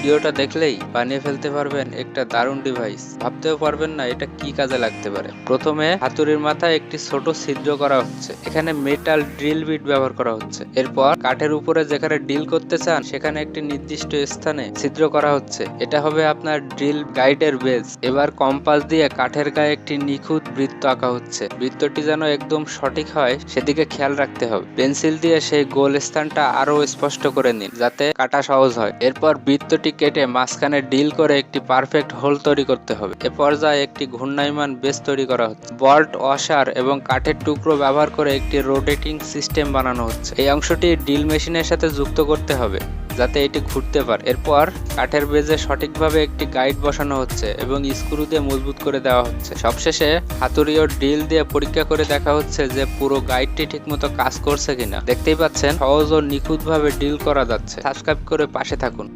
ভিডিওটা দেখলেই বানিয়ে ফেলতে পারবেন একটা দারুণ ডিভাইস ভাবতেও পারবেন না এটা কি কাজে লাগতে পারে। প্রথমে হাতুড়ির মাথায় একটি ছোট ছিদ্র করা হচ্ছে। এখানে মেটাল ড্রিল বিট ব্যবহার করা হচ্ছে। এরপর কাঠের উপরে যেখানে ডিল করতে চান, সেখানে একটি নির্দিষ্ট স্থানে ছিদ্র করা হচ্ছে। এটা হবে আপনার ড্রিল গাইডের বেজ এবার কম্পাস দিয়ে কাঠের গায়ে একটি নিখুঁত বৃত্ত আঁকা হচ্ছে। বৃত্তটি যেন একদম সঠিক হয়, সেদিকে খেয়াল রাখতে হবে। পেন্সিল দিয়ে সেই গোল স্থানটা আরও স্পষ্ট করে নিন, যাতে কাটা সহজ হয়। এরপর বৃত্তটি কেটে মাঝখানে ডিল করে একটি পারফেক্ট হোল তৈরি করতে হবে। এ পর্যায়ে একটি ঘূর্ণায়মান বেস তৈরি করা হচ্ছে। বল্ট ওয়াশার এবং কাঠের টুকরো ব্যবহার করে একটি রোটেটিং সিস্টেম বানানো হচ্ছে। এই অংশটি ডিল মেশিনের সাথে যুক্ত করতে হবে, যাতে এটি ঘুরতে পারে। এরপর কাঠের বেজে সঠিকভাবে একটি গাইড বসানো হচ্ছে এবং স্ক্রু দিয়ে মজবুত করে দেওয়া হচ্ছে। সবশেষে হাতুড়ি ও ড্রিল দিয়ে পরীক্ষা করে দেখা হচ্ছে যে পুরো গাইডটি ঠিকমতো কাজ করছে কিনা। দেখতেই পাচ্ছেন, সহজ ও নিখুঁতভাবে ডিল করা যাচ্ছে। সাবস্ক্রাইব করে পাশে থাকুন।